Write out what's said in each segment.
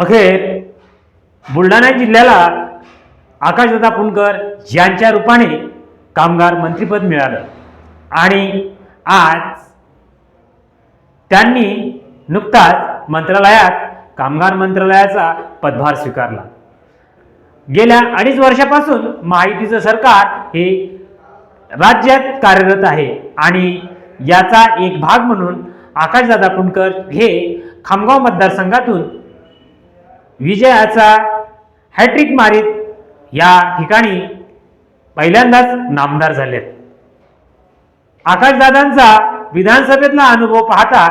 अखेर बुलढाणा जिल्ह्याला आकाशदादा पुणकर यांच्या रूपाने कामगार मंत्रिपद मिळालं. आणि आज त्यांनी नुकताच मंत्रालयात कामगार मंत्रालयाचा पदभार स्वीकारला. गेल्या अडीच वर्षापासून महायुतीचं सरकार हे राज्यात कार्यरत आहे आणि याचा एक भाग म्हणून आकाशदादा पुणकर हे खामगाव मतदारसंघातून विजयाचा हॅट्रिक मारीत या ठिकाणी पहिल्यांदाच नामदार झालेत. आकाशदादांचा विधानसभेतला अनुभव पाहता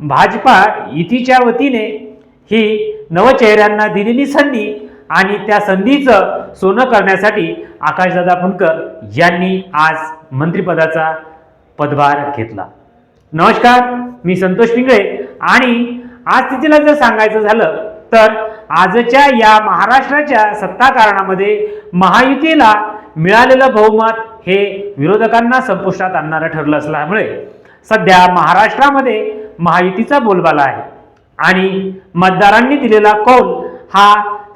भाजपा युतीच्या वतीने ही नवचेहऱ्यांना दिलेली संधी आणि त्या संधीचं सोनं करण्यासाठी आकाशदादा फुंडकर यांनी आज मंत्रिपदाचा पदभार घेतला. नमस्कार मी संतोष पिंगळे आणि आज स्थितीला जर सांगायचं झालं तर आजच्या या महाराष्ट्राच्या सत्ताकारणामध्ये महायुतीला मिळालेलं बहुमत हे विरोधकांना संपुष्टात आणणारं ठरलं असल्यामुळे सध्या महाराष्ट्रामध्ये महायुतीचा बोलबाला आहे. आणि मतदारांनी दिलेला कौल हा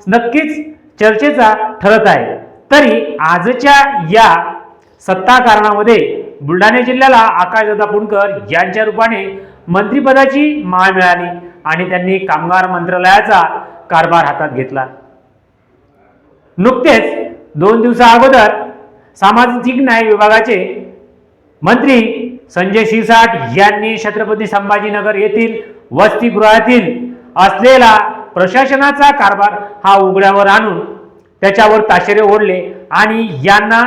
नक्कीच चर्चेचा ठरत आहे. तरी आजच्या या सत्ताकारणामध्ये बुलढाणा जिल्ह्याला आकाशदादा पुणकर यांच्या रूपाने मंत्रिपदाची माळ मिळाली आणि त्यांनी कामगार मंत्रालयाचा कारभार हातात घेतला. नुकतेच दोन दिवसा अगोदर सामाजिक न्याय विभागाचे मंत्री संजय शिरसाट यांनी छत्रपती संभाजीनगर येथील वसतिगृहातील असलेला प्रशासनाचा कारभार हा उघड्यावर आणून त्याच्यावर ताशेरे ओढले आणि यांना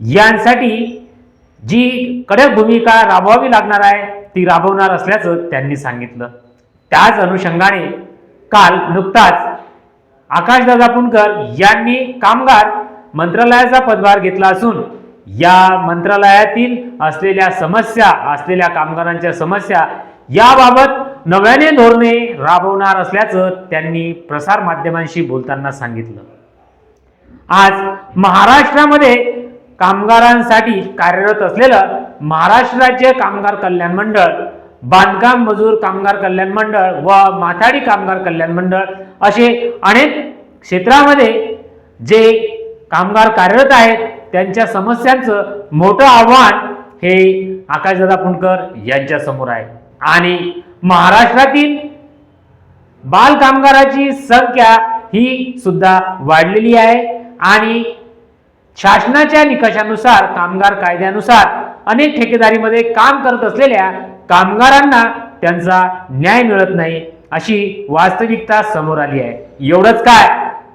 यांसाठी जी कडक भूमिका राबवावी लागणार आहे ती राबवणार असल्याचं त्यांनी सांगितलं. त्याच अनुषंगाने काल नुकताच आकाशदादा पुणकर यांनी कामगार मंत्रालयाचा पदभार घेतला असून या मंत्रालयातील असलेल्या समस्या असलेल्या कामगारांच्या समस्या याबाबत नव्याने धोरणे राबवणार असल्याचं त्यांनी प्रसार माध्यमांशी बोलताना सांगितलं. आज महाराष्ट्रामध्ये कामगारांसाठी कार्यरत असलेलं महाराष्ट्र राज्य कामगार कल्याण मंडळ बांधकाम मजूर कामगार कल्याण मंडळ व माथाडी कामगार कल्याण मंडळ असे अनेक क्षेत्रामध्ये जे कामगार कार्यरत आहेत त्यांच्या समस्यांचं मोठं आव्हान हे आकाशदादा पुणकर यांच्यासमोर आहे. आणि महाराष्ट्रातील बाल कामगाराची संख्या ही सुद्धा वाढलेली आहे आणि शासनाच्या निकषानुसार कामगार कायद्यानुसार अनेक ठेकेदारीमध्ये काम करत असलेल्या कामगारांना त्यांचा न्याय मिळत नाही अशी वास्तविकता समोर आली आहे. एवढंच काय?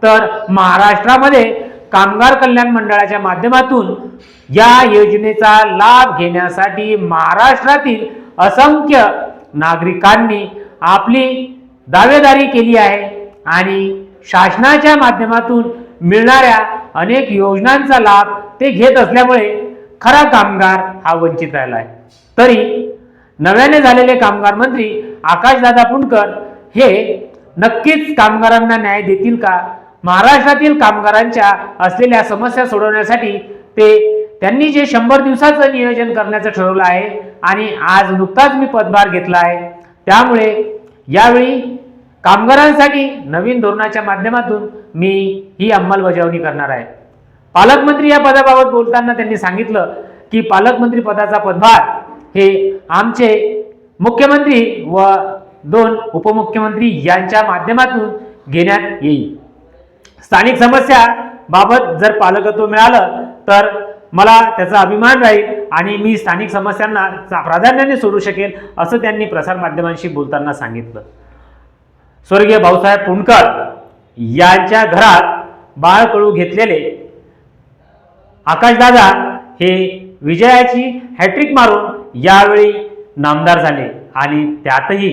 तर महाराष्ट्रामध्ये कामगार कल्याण मंडळाच्या माध्यमातून या योजनेचा लाभ घेण्यासाठी महाराष्ट्रातील असंख्य नागरिकांनी आपली दावेदारी केली आहे आणि शासनाच्या माध्यमातून मिळणाऱ्या अनेक योजनांचा लाभ ते घेत असल्यामुळे खरा कामगार हा वंचित राहिला आहे. तरी नव्याने झालेले कामगार मंत्री आकाशदादा पुणकर हे नक्कीच कामगारांना न्याय देतील का? महाराष्ट्रातील कामगारांच्या असलेल्या समस्या सोडवण्यासाठी ते त्यांनी जे शंभर दिवसाचं नियोजन करण्याचं ठरवलं आहे आणि आज नुकताच मी पदभार घेतला आहे. त्यामुळे यावेळी कामगारांसाठी नवीन धोरणाच्या माध्यमातून मी ही अंमलबजावणी करणार आहे. पालकमंत्री या पदाबाबत बोलताना त्यांनी सांगितलं की पालकमंत्री पदाचा पदभार हे आमचे मुख्यमंत्री व दोन उपमुख्यमंत्री यांच्या माध्यमातून घेण्यात येईल. स्थानिक समस्या बाबत जर पालकत्व मिळालं तर मला त्याचा अभिमान राहील आणि मी स्थानिक समस्यांना प्राधान्याने सोडू शकेल असं त्यांनी प्रसारमाध्यमांशी बोलताना सांगितलं. स्वर्गीय भाऊसाहेब पुणकर यांच्या घरात बाळ कळू घेतलेले आकाशदादा हे विजयाची हॅट्रिक मारून यावेळी नामदार झाले. आणि त्यातही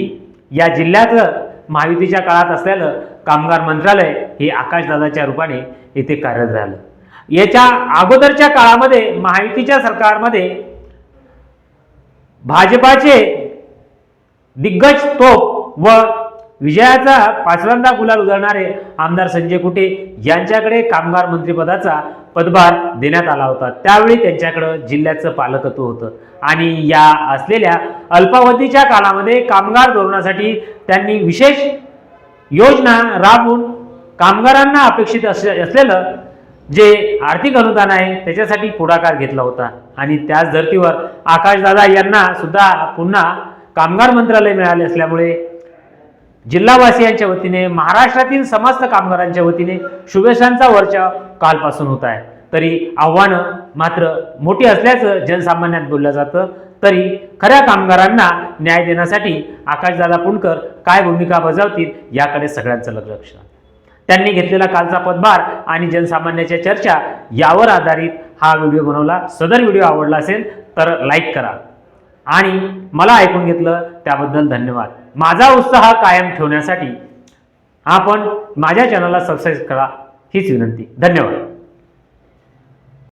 या जिल्ह्याचं महायुतीच्या काळात असलेलं कामगार मंत्रालय हे आकाशदादाच्या रूपाने येथे कार्यरत झालं याच्या अगोदरच्या काळामध्ये महायुतीच्या सरकारमध्ये भाजपाचे दिग्गज तोप व विजयाचा पाचव्यांदा गुलाल उधळणारे आमदार संजय कुटे यांच्याकडे कामगार मंत्रिपदाचा पदभार देण्यात आला होता. त्यावेळी त्यांच्याकडं जिल्ह्याचं पालकत्व होतं. आणि या असलेल्या अल्पावधीच्या काळामध्ये कामगार धोरणासाठी त्यांनी विशेष योजना राबवून कामगारांना अपेक्षित असलेलं जे आर्थिक अनुदान आहे त्याच्यासाठी पुढाकार घेतला होता. आणि त्याच धर्तीवर आकाशदादा यांना सुद्धा पुन्हा कामगार मंत्रालय मिळाले असल्यामुळे जिल्हावासियांच्या वतीने महाराष्ट्रातील समस्त कामगारांच्या वतीने शुभेच्छांचा वर्षा कालपासून होत आहे. तरी आव्हानं मात्र मोठी असल्याचं जनसामान्यात बोललं जातं. तरी खऱ्या कामगारांना न्याय देण्यासाठी आकाशदादा पुणकर काय भूमिका बजावतील याकडे सगळ्यांचं लक्ष त्यांनी घेतलेला कालचा पदभार आणि जनसामान्याच्या चर्चा यावर आधारित हा व्हिडिओ बनवला. सदर व्हिडिओ आवडला असेल तर लाईक करा. आणि मला ऐकून घेतलं त्याबद्दल धन्यवाद. माझा उत्साह कायम ठेवण्यासाठी आपण माझ्या चॅनलला सबस्क्राईब करा हीच विनंती. धन्यवाद.